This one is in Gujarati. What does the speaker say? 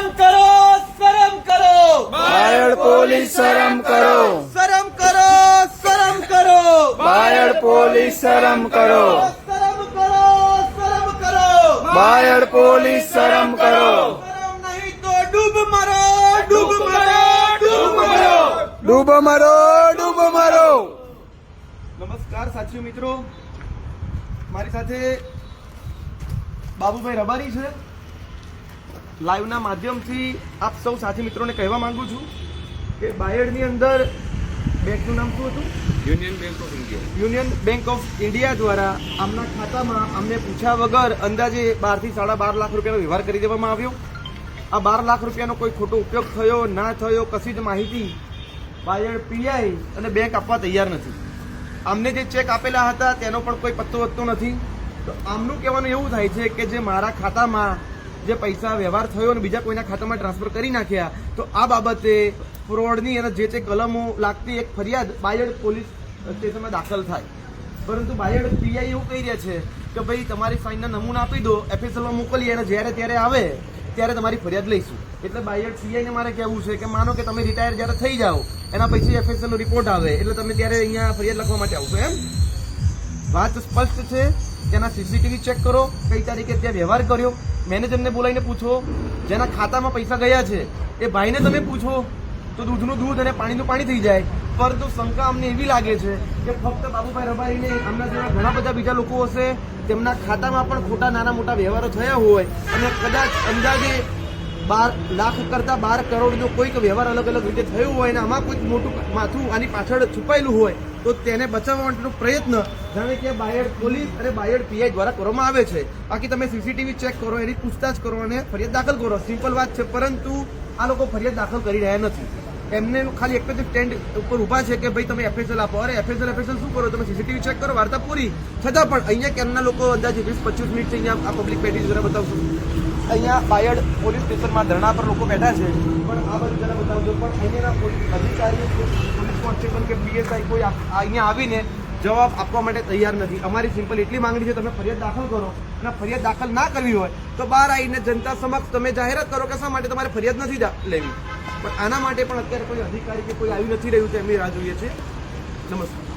શરમ કરો શરમ કરો. બાયડ પોલીસ શરમ કરો. શરમ કરો શરમ કરો. બાયડ પોલીસ શરમ કરો. શરમ કરો શરમ કરો. બાયડ પોલીસ શરમ કરો. નહીં તો ડૂબ મરો ડૂબ મરો ડૂબ મરો. ડૂબ મરો ડૂબ મરો. નમસ્કાર સાથીઓ મિત્રો. મારી સાથે બાબુભાઈ રબારી છે. લાઈવના માધ્યમથી આપ સૌ સાથી મિત્રોને કહેવા માંગુ છું કે બાયડની અંદર બેંકનું નામ શું હતું? Union Bank of India. Union Bank of India દ્વારા આમના ખાતામાં અમને પૂછ્યા વગર અંદાજે બારથી સાડા બાર લાખ રૂપિયાનો વ્યવહાર કરી દેવામાં આવ્યો. આ બાર લાખ રૂપિયાનો કોઈ ખોટો ઉપયોગ થયો ના થયો કશી જ માહિતી બાયડ પીઆઈ અને બેંક આપવા તૈયાર નથી. અમને જે ચેક આપેલા હતા તેનો પણ કોઈ પત્તો વત્તો નથી. તો આમનું કહેવાનું એવું થાય છે કે જે મારા ખાતામાં જે પૈસા વ્યવહાર થયો અને બીજા કોઈના ખાતામાં ટ્રાન્સફર કરી નાખ્યા, તો આ બાબતે ફ્રોડની અને જે તે કલમો લાગતી એક ફરિયાદ બાયડ પોલીસ સ્ટેશનમાં દાખલ થાય. પરંતુ બાયડ પીઆઈ એવું કહી રહ્યા છે કે ભાઈ, તમારી ફાઇનના નમૂના આપી દો એફએસએલમાં મોકલીએ અને જ્યારે ત્યારે આવે, ત્યારે તમારી ફરિયાદ લઈશું. એટલે બાયડ પીઆઈને મારે કહેવું છે કે, માનો કે તમે રિટાયર જ્યારે થઈ જાઓ, એના પછી એફએસએલ રિપોર્ટ આવે, એટલે તમે ત્યારે અહીંયા ફરિયાદ લખવા માટે આવશો. એમ? વાત સ્પષ્ટ છે? તેના સીસીટીવી ચેક કરો, કઈ તારીખે ત્યાં વ્યવહાર કર્યો, મેનેજરને બોલાવીને પૂછો, જેના ખાતામાં પૈસા ગયા છે, એ ભાઈને તમે પૂછો, તો દૂધનું દૂધ અને પાણીનું પાણી થઈ જાય. પરંતુ શંકા અમને એવી લાગે છે કે ફક્ત બાબુભાઈ રબારીને આમના જેવા ઘણા બધા બીજા લોકો હશે, તેમના ખાતામાં પણ ખોટા નાના મોટા વ્યવહારો થયા હોય, અને કદાચ અંદાજે બાર લાખ કરતા બાર કરોડનો કોઈક વ્યવહાર અલગ અલગ રીતે થયો હોય અને આમાં કોઈક મોટું માથું આની પાછળ છુપાયેલું હોય, તો તેને બચાવવા માટેનો પ્રયત્ન જાણે કે બાયડ પોલીસ અને બાયડ પીઆઈ દ્વારા કરવામાં આવે છે. બાકી તમે સીસીટીવી ચેક કરો, એની પૂછતાછ કરો અને ફરિયાદ દાખલ કરો. સિમ્પલ વાત છે, પરંતુ આ લોકો ફરિયાદ દાખલ કરી રહ્યા નથી. એમને ખાલી એક જ સ્ટેન્ડ ઉપર ઊભા છે કે ભાઈ તમે એફએસએલ આપો. અરે એફએસએલ એફએસએલ શું કરો? તમે સીસીટીવી ચેક કરો, વાર્તા પૂરી. છતાં પણ અહીંયા કેમના લોકો અંદાજે વીસ, પચીસ મિનિટ અહીંયા આ પબ્લિક પેટી જરા બતાવશું? અહીંયા બાયડ પોલીસ સ્ટેશનમાં ધરણા પર લોકો બેઠા છે. પણ આ બધું જરા બતાવજો. પણ અહીંયાના અધિકારીઓ પોલીસ કોન્સ્ટેબલ કે પીએસઆઈ કોઈ અહીંયા આવીને જવાબ આપવા માટે તૈયાર નથી. અમારી સિમ્પલ એટલી માંગણી છે, તમે ફરિયાદ દાખલ કરો અને ફરિયાદ દાખલ ના કરવી હોય તો બહાર આવીને જનતા સમક્ષ તમે જાહેરાત કરો કે શા માટે તમારે ફરિયાદ નથી લેવી. પણ આના માટે પણ અત્યારે કોઈ અધિકારી કે કોઈ આવી નથી રહ્યું છે એમની રાહ જોઈએ છે. નમસ્કાર.